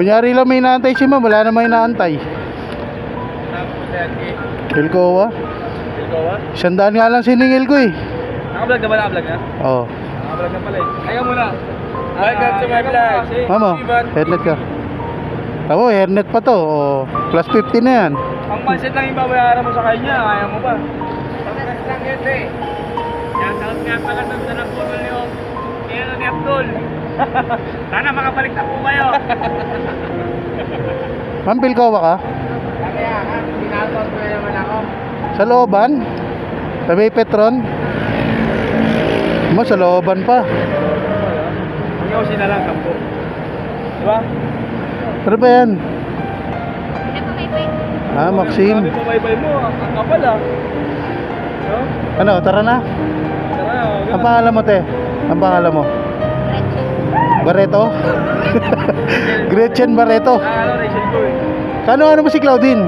Kunyari lang may inaantay si ma'am, wala namang inaantay. Pilkowa? Ikaw Sandaan nga lang siningil ko eh. Naka-vlog na ba? Naka-vlog na? Oo. Naka-vlog na pala eh. Ayaw muna. Welcome to my vlog. Mama, hairnet ka. Tamo, hairnet pa to. Oh, plus 50 na yan. Ang mindset lang yung babayaran mo sa kanya. Ayaw mo ba? Pagkas lang yun eh. Shoutout nga pala sa sarap po ni Kaya ni Abdul. Sana makabalik na po kayo. Ma'am, Pilkowa ka? Kaya ha, pinatawag ko naman ako. Sa looban? Sa may Petron? Mo, sa looban pa. Ang yosi na lang, kampo. Diba? Ano ba yan? Ah, Maxim. Sabi mo, bye-bye mo. Ang kapal ah. No? Ano, tara na. Tara Ang pangalan mo, te? Ang pangalan mo? Barreto? Gretchen Barreto. Kano ano mo si Claudine?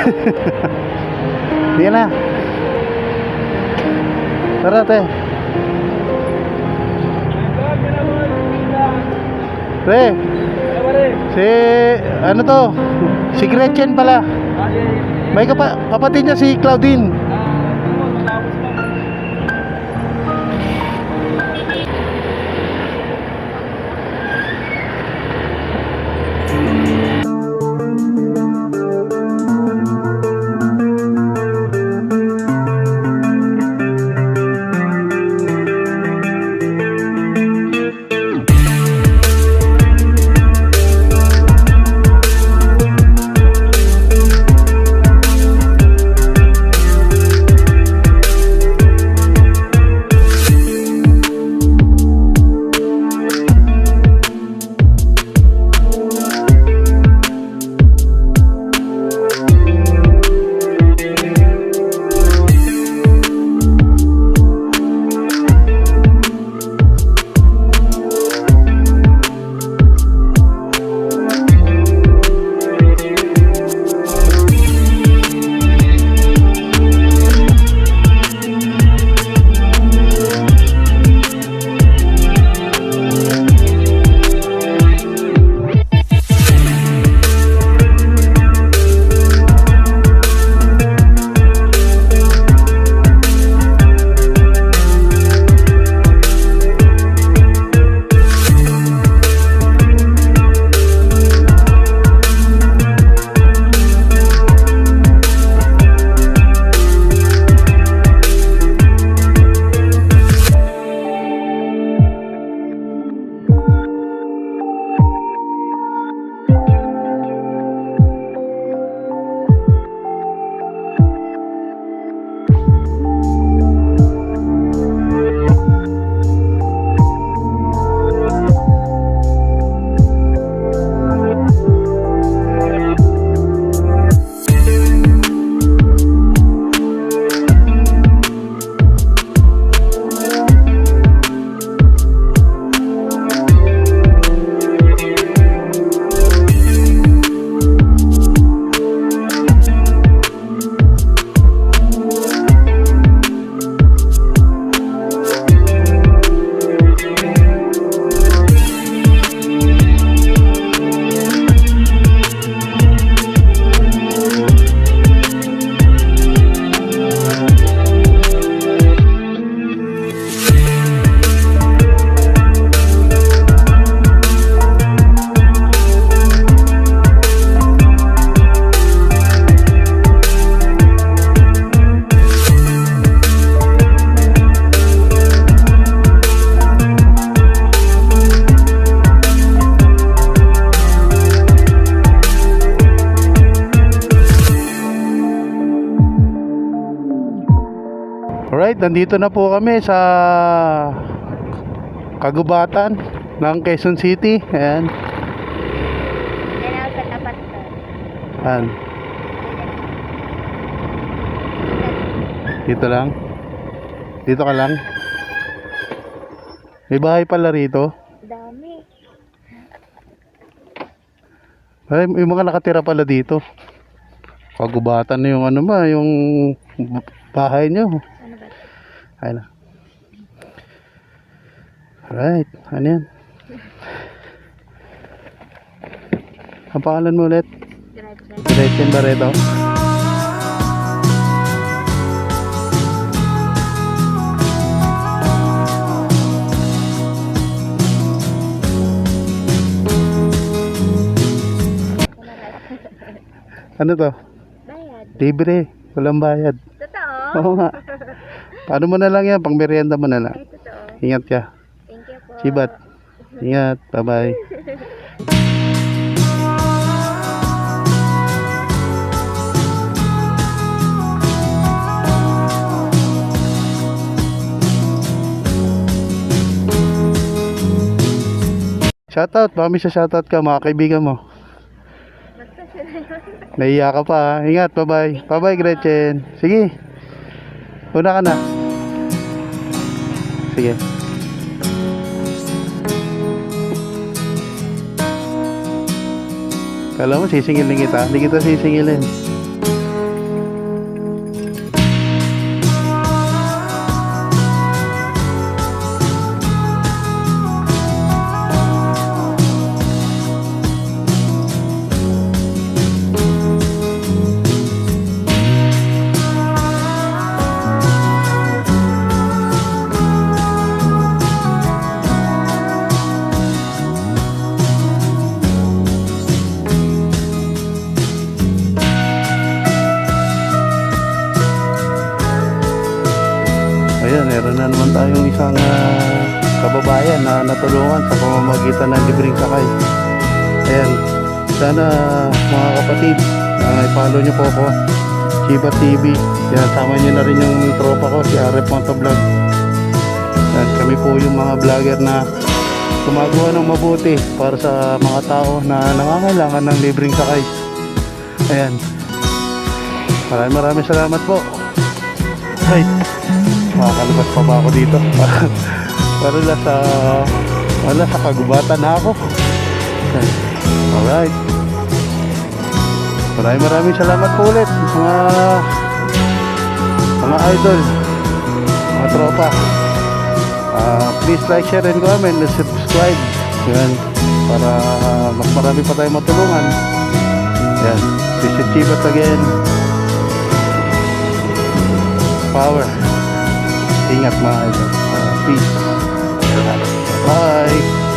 Hindi na. Tara, te. Pre, si, ano to? Si Gretchen pala. May kapa, kapatid niya si Claudine. Nandito na po kami sa kagubatan ng Quezon City. Ayan. Ayan. Dito lang. Dito ka lang. May bahay pala rito. Dami. Ay, may mga nakatira pala dito. Kagubatan na yung ano ba, yung bahay nyo. Ayun na. Alright, ano yan? Ang pangalan mo ulit? Gretchen. Gretchen Barreto. Ano to? Bayad. Libre. Walang bayad. Totoo? Oo nga. Paano mo na lang yan? Pang merienda mo na lang. Ingat ka. Thank you po. Sibat. Ingat. Bye-bye. Shoutout. Baka may sa shoutout ka. Mga kaibigan mo. Naiya ka pa. Ingat. Bye-bye. Bye-bye, Gretchen. Sige. Una ka na. Sige. Kala mo sisingilin kita. Hindi kita sisingilin. Meron na naman tayong isang ah, kababayan na natulungan sa pamamagitan ng libreng sakay. Ayan, sana mga kapatid, uh, i-follow nyo po ako. Chiba TV. Yan, sama nyo na rin yung tropa ko, si Arep Motovlog. Yan, kami po yung mga vlogger na gumagawa ng mabuti para sa mga tao na nangangailangan ng libreng sakay. Ayan. Maraming maraming salamat po. Right. Makakalabas pa ba ako dito? Para wala sa wala sa kagubatan na ako. Alright. Maraming maraming salamat po ulit mga mga idol, mga tropa. Ah, please like, share, and comment, and subscribe. Yan. Para mas marami pa tayong matulungan. Yan. Visit Chibat again. Power. Ingat mga idol. Ah, peace. Bye.